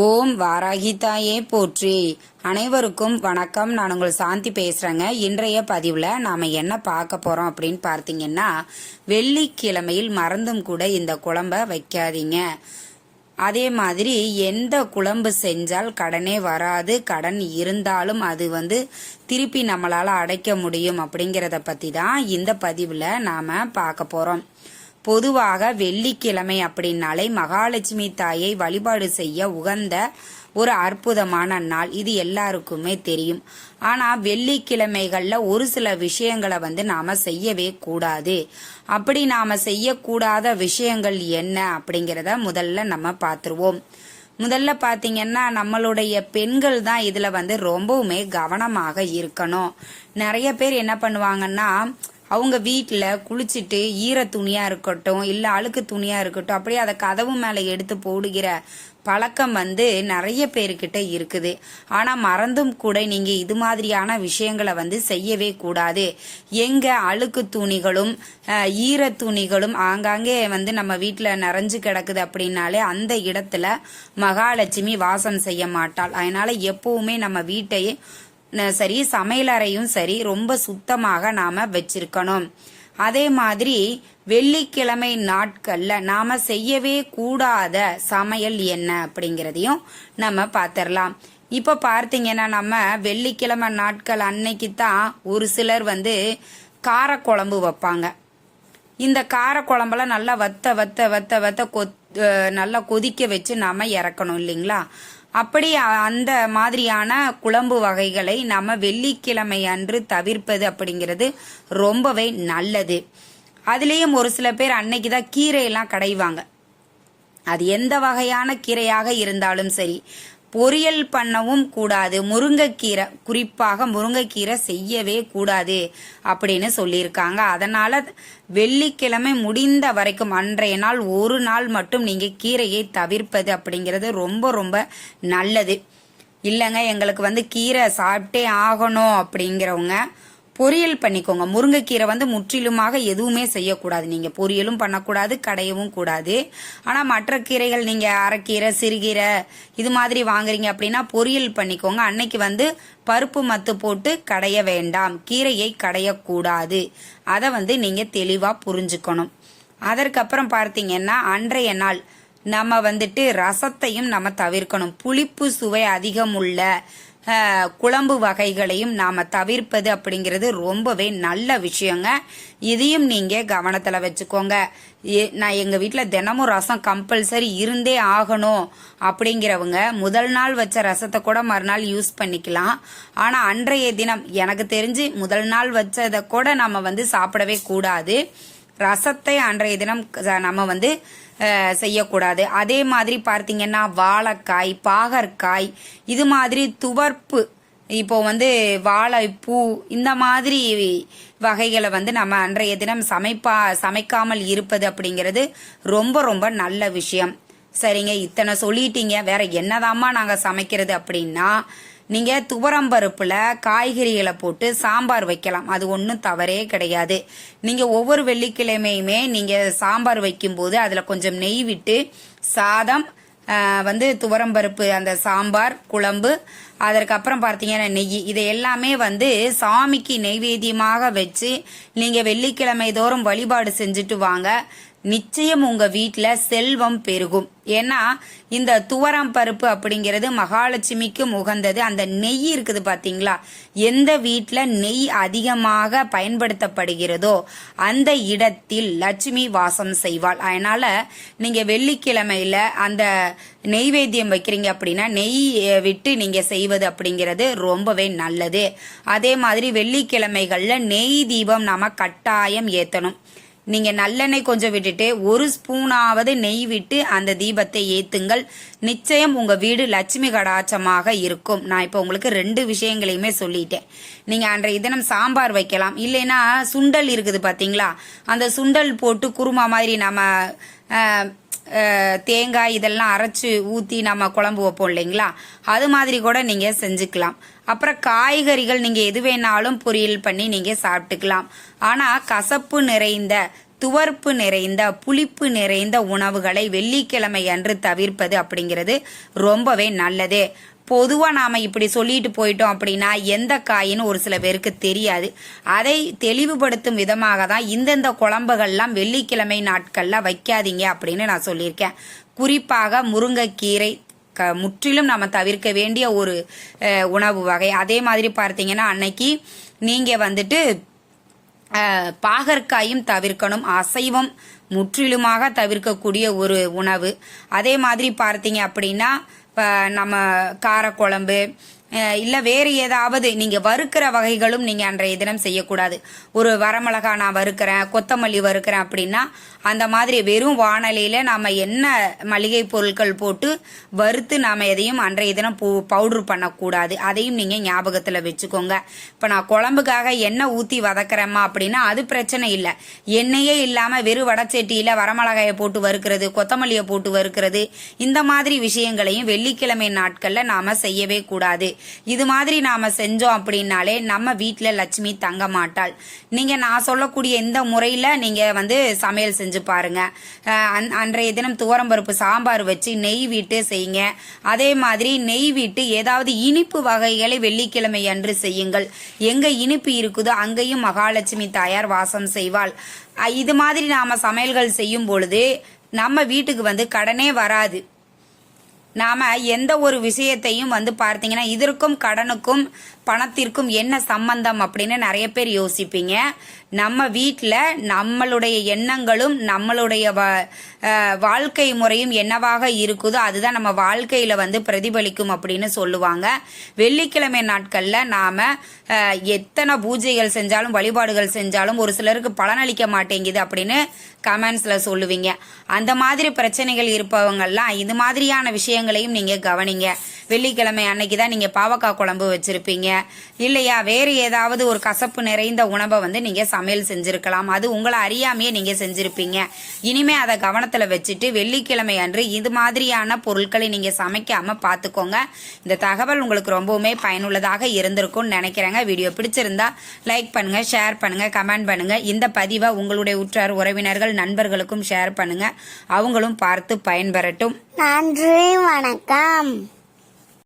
ஓம் வாராகிதாயே போற்றி. அனைவருக்கும் வணக்கம். நான் உங்கள் சாந்தி பேசுறேங்க. இன்றைய பதிவில் நாம் என்ன பார்க்க போகிறோம் அப்படின்னு பார்த்தீங்கன்னா வெள்ளிக்கிழமையில் மறந்தும் கூட இந்த குழம்ப வைக்காதீங்க. அதே மாதிரி எந்த குழம்பு செஞ்சால் கடனே வராது கடன் இருந்தாலும் அது வந்து திருப்பி நம்மளால் அடைக்க முடியும் அப்படிங்கிறத பற்றி தான் இந்த பதிவில் நாம் பார்க்க போகிறோம் பொதுவாக வெள்ளிக்கிழமை அப்படின்னாலே மகாலட்சுமி தாயை வழிபாடு செய்ய உகந்த ஒரு அற்புதமான நாள். இது எல்லாருக்குமே தெரியும். ஆனால் வெள்ளிக்கிழமைகளில் ஒரு சில விஷயங்களை வந்து நாம் செய்யவே கூடாது. அப்படி நாம் செய்யக்கூடாத விஷயங்கள் என்ன அப்படிங்கிறத முதல்ல நம்ம பார்த்துருவோம். முதல்ல பார்த்தீங்கன்னா நம்மளுடைய பெண்கள் தான் இதில் வந்து ரொம்பவுமே கவனமாக இருக்கணும். நிறைய பேர் என்ன பண்ணுவாங்கன்னா அவங்க வீட்டில் குளிச்சுட்டு ஈர துணியாக இருக்கட்டும் இல்லை அழுக்கு துணியாக இருக்கட்டும் அப்படியே அதை கதவு மேலே எடுத்து போடுகிற பழக்கம் வந்து நிறைய பேர்கிட்ட இருக்குது. ஆனால் மறந்தும் கூட நீங்கள் இது மாதிரியான விஷயங்களை வந்து செய்யவே கூடாது. எங்கே அழுக்கு துணிகளும் ஈர துணிகளும் ஆங்காங்கே வந்து நம்ம வீட்டில் நிறைஞ்சு கிடக்குது அப்படின்னாலே அந்த இடத்துல மகாலட்சுமி வாசம் செய்ய மாட்டாள். அதனால் எப்போவுமே நம்ம வீட்டையே சரி சமையலறையும் சரி ரொம்ப சுத்தமாக நாம வச்சிருக்கணும். அதே மாதிரி வெள்ளிக்கிழமை நாட்கள்ல நாம செய்யவே கூடாத சமையல் என்ன அப்படிங்கிறதையும் நம்ம பார்த்துடலாம் இப்ப பார்த்தீங்கன்னா நம்ம வெள்ளிக்கிழமை நாட்கள் அன்னைக்கு தான் ஒரு சிலர் வந்து காரக்குழம்பு வைப்பாங்க. இந்த காரக்குழம்பெல்லாம் நல்லா வத்த வத்த வத்த வத்த கொத் நல்லா கொதிக்க வச்சு நாம இறக்கணும் இல்லைங்களா? அப்படி அந்த மாதிரியான குழம்பு வகைகளை நம்ம வெள்ளிக்கிழமை அன்று தவிர்ப்பது அப்படிங்கிறது ரொம்பவே நல்லது. அதுலேயும் ஒரு சில பேர் அன்னைக்கு தான் கீரையெல்லாம் கடைவாங்க. அது எந்த வகையான கீரையாக இருந்தாலும் சரி பொரியல் பண்ணவும் கூடாது. முருங்கைக்கீரை குறிப்பாக முருங்கைக்கீரை செய்யவே கூடாது அப்படின்னு சொல்லியிருக்காங்க. அதனால் வெள்ளிக்கிழமை முடிந்த வரைக்கும் அன்றைய நாள் ஒரு நாள் மட்டும் நீங்கள் கீரையை தவிர்ப்பது அப்படிங்கிறது ரொம்ப ரொம்ப நல்லது. இல்லைங்க எங்களுக்கு வந்து கீரை சாப்பிட்டே ஆகணும் அப்படிங்கிறவங்க பொரியல் பண்ணிக்கோங்க. முருங்கைக்கீரை வந்து முற்றிலுமாக எதுவுமே செய்யக்கூடாது. நீங்கள் பொரியலும் பண்ணக்கூடாது கடையவும் கூடாது. ஆனால் மற்ற கீரைகள் நீங்கள் அரைக்கீரை சிறுகீரை இது மாதிரி வாங்குறீங்க அப்படின்னா பொரியல் பண்ணிக்கோங்க. அன்னைக்கு வந்து பருப்பு மத்து போட்டு கடைய வேண்டாம். கீரையை கடையக்கூடாது. அதை வந்து நீங்கள் தெளிவாக புரிஞ்சுக்கணும். அதற்கப்புறம் பார்த்தீங்கன்னா அன்றைய நாள் நம்ம வந்துட்டு ரசத்தையும் நம்ம தவிர்க்கணும். புளிப்பு சுவை அதிகம் உள்ள குழம்பு வகைகளையும் நாம் தவிர்ப்பது அப்படிங்கிறது ரொம்பவே நல்ல விஷயங்க. இதையும் நீங்கள் கவனத்தில் வச்சுக்கோங்க. நான் எங்கள் வீட்டில் தினமும் ரசம் கம்பல்சரி இருந்தே ஆகணும் அப்படிங்கிறவங்க முதல் நாள் வச்ச ரசத்தை கூட மறுநாள் யூஸ் பண்ணிக்கலாம். ஆனால் அன்றைய தினம் எனக்கு தெரிஞ்சு முதல் நாள் வச்சதை கூட நம்ம வந்து சாப்பிடவே கூடாது. ரசத்தை அன்றைய தினம் நம்ம வந்து செய்யக்கூடாது. அதே மாதிரி பார்த்தீங்கன்னா வாழைக்காய் பாகற்காய் இது மாதிரி துவர்ப்பு இப்போ வந்து வாழைப்பூ இந்த மாதிரி வகைகளை வந்து நம்ம அன்றைய தினம் சமைப்பா சமைக்காமல் இருப்பது அப்படிங்கிறது ரொம்ப ரொம்ப நல்ல விஷயம். சரிங்க இத்தனை சொல்லிட்டீங்க. வேற என்னதாம்மா நாங்கள் சமைக்கிறது அப்படின்னா நீங்கள் துவரம்பருப்பில் காய்கறிகளை போட்டு சாம்பார் வைக்கலாம். அது ஒன்றும் தவறே கிடையாது. நீங்கள் ஒவ்வொரு வெள்ளிக்கிழமையுமே நீங்கள் சாம்பார் வைக்கும்போது அதில் கொஞ்சம் நெய் விட்டு சாதம் வந்து துவரம்பருப்பு அந்த சாம்பார் குழம்பு அதற்கப்புறம் பார்த்தீங்கன்னா நெய் இதை எல்லாமே வந்து சாமிக்கு நெய்வேத்தியமாக வச்சு நீங்கள் வெள்ளிக்கிழமை தோறும் வழிபாடு செஞ்சுட்டு வாங்க. நிச்சயம் உங்க வீட்டில் செல்வம் பெருகும். ஏன்னா இந்த துவரம் பருப்பு அப்படிங்கிறது மகாலட்சுமிக்கு உகந்தது. அந்த நெய் இருக்குது பாத்தீங்களா? எந்த வீட்டில் நெய் அதிகமாக பயன்படுத்தப்படுகிறதோ அந்த இடத்தில் லட்சுமி வாசம் செய்வாள். அதனால நீங்க வெள்ளிக்கிழமையில அந்த நெய்வேத்தியம் வைக்கிறீங்க அப்படின்னா நெய் விட்டு நீங்க செய்வது அப்படிங்கிறது ரொம்பவே நல்லது. அதே மாதிரி வெள்ளிக்கிழமைகள்ல நெய் தீபம் நாம கட்டாயம் ஏத்தணும். நீங்கள் நல்லெண்ணெய் கொஞ்சம் விட்டுட்டு ஒரு ஸ்பூனாவது நெய் விட்டு அந்த தீபத்தை ஏற்றுங்கள் நிச்சயம் உங்கள் வீடு லட்சுமி கடாச்சமாக இருக்கும். நான் இப்போ உங்களுக்கு ரெண்டு விஷயங்களையுமே சொல்லிட்டேன். நீங்கள் அன்றைய தினம் சாம்பார் வைக்கலாம். இல்லைன்னா சுண்டல் இருக்குது பார்த்தீங்களா அந்த சுண்டல் போட்டு குருமா மாதிரி நம்ம தேங்காய் இதெல்லாம் அரைச்சி ஊற்றி நம்ம குழம்பு வைப்போம் இல்லைங்களா? அது மாதிரி கூட நீங்கள் செஞ்சுக்கலாம். அப்புறம் காய்கறிகள் நீங்கள் எது வேணாலும் பொரியல் பண்ணி நீங்கள் சாப்பிட்டுக்கலாம். ஆனால் கசப்பு நிறைந்த துவர்ப்பு நிறைந்த புளிப்பு நிறைந்த உணவுகளை வெள்ளிக்கிழமை அன்று தவிர்ப்பது அப்படிங்கிறது ரொம்பவே நல்லது. பொதுவாக நாம் இப்படி சொல்லிட்டு போயிட்டோம் அப்படின்னா எந்த காயின்னு ஒரு சில பேருக்கு தெரியாது. அதை தெளிவுபடுத்தும் விதமாக தான் இந்தந்த குழம்புகள்லாம் வெள்ளிக்கிழமை நாட்களில் வைக்காதீங்க அப்படின்னு நான் சொல்லியிருக்கேன். குறிப்பாக முருங்கைக்கீரை க முற்றிலும் நம்ம தவிர்க்க வேண்டிய ஒரு உணவு வகை. அதே மாதிரி பார்த்தீங்கன்னா அன்னைக்கு நீங்கள் வந்துட்டு பாகற்காயும் தவிர்க்கணும். அசைவம் முற்றிலுமாக தவிர்க்கக்கூடிய ஒரு உணவு. அதே மாதிரி பார்த்தீங்க அப்படின்னா இப்போ நம்ம காரக்குழம்பு இல்லை வேறு ஏதாவது நீங்கள் வறுக்கிற வகைகளும் நீங்கள் அன்றைய தினம் செய்யக்கூடாது. ஒரு வரமிளகா நான் வறுக்கிறேன் கொத்தமல்லி வறுக்கிறேன் அப்படின்னா அந்த மாதிரி வெறும் வானலியில் நாம் என்ன மளிகை பொருட்கள் போட்டு வறுத்து நாம் எதையும் அன்றைய தினம் பவு பவுட்ரு பண்ணக்கூடாது. அதையும் நீங்கள் ஞாபகத்தில் வச்சுக்கோங்க. இப்போ நான் குழம்புக்காக எண்ணெய் ஊற்றி வதக்குறேம்மா அப்படின்னா அது பிரச்சனை இல்லை. எண்ணெயே இல்லாமல் வெறும் வடச்சட்டியில் வரமிளகாயை போட்டு வறுக்கிறது கொத்தமல்லியை போட்டு வறுக்கிறது இந்த மாதிரி விஷயங்களையும் வெள்ளிக்கிழமை நாட்களில் நாம் செய்யவே கூடாது. இது மாதிரி நாம் செஞ்சோம் அப்படின்னாலே நம்ம வீட்டில் லட்சுமி தங்க மாட்டாள். நீங்கள் நான் சொல்லக்கூடிய இந்த முறையில் நீங்கள் வந்து சமையல் செஞ்சு பாருங்க. அன்றைய தினம் துவரம்பருப்பு சாம்பார் வச்சு நெய் விட்டு செய்யுங்க. அதே மாதிரி நெய் விட்டு ஏதாவது இனிப்பு வகைகளை வெள்ளிக்கிழமை அன்று செய்யுங்கள். எங்க இனிப்பு இருக்குதோ அங்கேயும் மகாலட்சுமி தாயார் வாசம் செய்வாள். இது மாதிரி நாம சமையல்கள் செய்யும் பொழுது நம்ம வீட்டுக்கு வந்து கடனே வராது. நாம எந்த ஒரு விஷயத்தையும் வந்து பார்த்தீங்கன்னா இதற்கும் கடனுக்கும் பணத்திற்கும் என்ன சம்பந்தம் அப்படின்னு நிறைய பேர் யோசிப்பீங்க. நம்ம வீட்டில் நம்மளுடைய எண்ணங்களும் நம்மளுடைய வாழ்க்கை முறையும் என்னவாக இருக்குதோ அதுதான் நம்ம வாழ்க்கையில் வந்து பிரதிபலிக்கும் அப்படின்னு சொல்லுவாங்க. வெள்ளிக்கிழமை நாட்களில் நாம் எத்தனை பூஜைகள் செஞ்சாலும் வழிபாடுகள் செஞ்சாலும் ஒரு சிலருக்கு பலனளிக்க மாட்டேங்குது அப்படின்னு கமெண்ட்ஸில் சொல்லுவீங்க. அந்த மாதிரி பிரச்சனைகள் இருப்பவங்கெல்லாம் இது மாதிரியான விஷயங்களையும் நீங்கள் கவனிங்க. வெள்ளிக்கிழமை அன்னைக்கு தான் நீங்கள் பாவக்காய் குழம்பு வச்சுருப்பீங்க. இல்லையா வேறு ஏதாவது ஒரு கசப்பு நிறைந்த உணவை வந்து நீங்கள் சமையல் செஞ்சுருக்கலாம். அது உங்களை அறியாமையே நீங்கள் செஞ்சுருப்பீங்க. இனிமே அதை கவனத்தில் வச்சுட்டு வெள்ளிக்கிழமை அன்று இது மாதிரியான பொருட்களை நீங்கள் சமைக்காமல் பார்த்துக்கோங்க இந்த தகவல் உங்களுக்கு ரொம்பவுமே பயனுள்ளதாக இருந்திருக்கும்னு நினைக்கிறேங்க. வீடியோ பிடிச்சிருந்தா லைக் பண்ணுங்க ஷேர் பண்ணுங்க கமெண்ட் பண்ணுங்க. இந்த பதிவை உங்களுடைய உற்றார் உறவினர்கள் நண்பர்களுக்கும் ஷேர் பண்ணுங்க. அவங்களும் பார்த்து பயன்பெறட்டும். நன்றி வணக்கம்.